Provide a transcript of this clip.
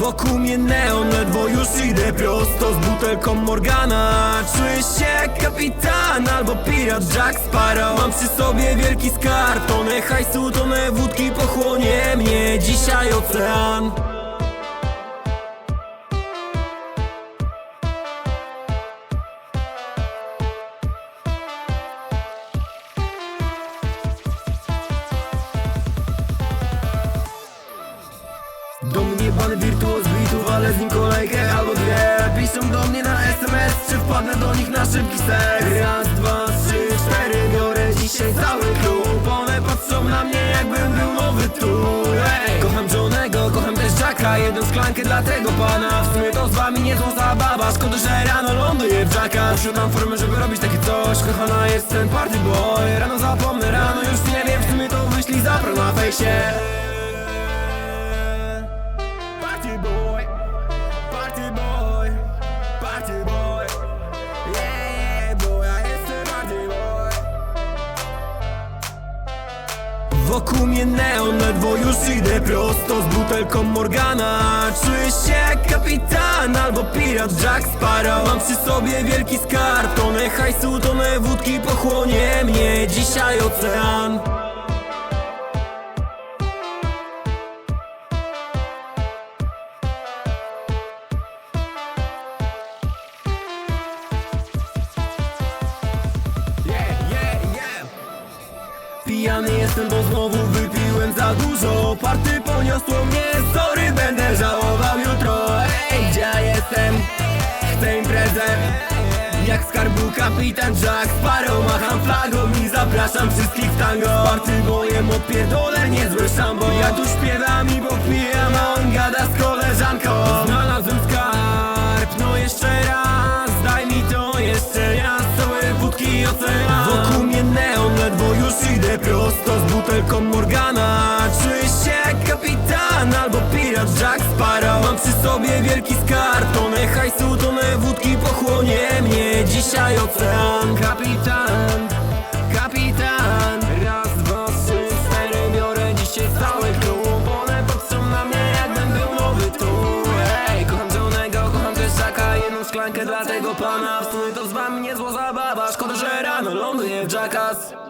Wokół mnie neon, ledwo już idę prosto z butelką Morgana. Czuję się jak kapitan albo pirat Jack Sparrow. Mam przy sobie wielki skarb, tonę hajsu, tonę wódki Pochłonie mnie. Dzisiaj ocean Pan wirtuoz bitów, ale z nim kolejkę albo dwie. Piszą do mnie na SMS, czy wpadnę do nich na szybki seks? Raz, dwa, trzy, cztery, biorę dzisiaj cały klub. One patrzą na mnie jakbym był nowy tu. Kocham Johnego, kocham też Jacka, jedną szklankę dla tego pana. W sumie to z wami niezła zabawa, szkoda, że rano ląduję w Jacka. Posiadam formę, żeby robić takie coś, kochana ten party boy. Rano zapomnę, rano już nie wiem, w sumie to wyślij zapro na fejsie Wokół mnie neon, ledwo już idę prosto z butelką Morgana. Czuję się jak kapitan albo pirat Jack Sparrow? Mam przy sobie wielki skarb, tonę hajsu, tonę wódki Pochłonie mnie dzisiaj ocean Pijany jestem, bo znowu wypiłem za dużo. Party poniosło mnie, sorry, będę żałował jutro. Ej, gdzie ja jestem? Chcę imprezę. Jak skarbu kapitan Jack Sparrow Macham flagą i zapraszam wszystkich w tango. Party bojem odpierdolę niezłe szambo. Ja tu śpiewam i popijam, a on gada z koleżanką. Znalazłem skarb, no jeszcze raz Daj mi to jeszcze raz. Całe wódki i ocean. Wokół mnie idę butelką Morgana. Czuję jak kapitan albo pirat Jack Sparrow. Mam przy sobie wielki skarb, tonę hajsu, tonę wódki Pochłonie mnie dzisiaj ocean. Kapitan, kapitan. Raz, dwa, trzy, cztery Biorę dzisiaj cały klub One patrzą na mnie jakbym był nowy tu. Ej, kocham Johnego, kocham też Jedną szklankę dla tego pana. W sumie to z wami niezła zabawa. Szkoda, że rano ląduję w Jackass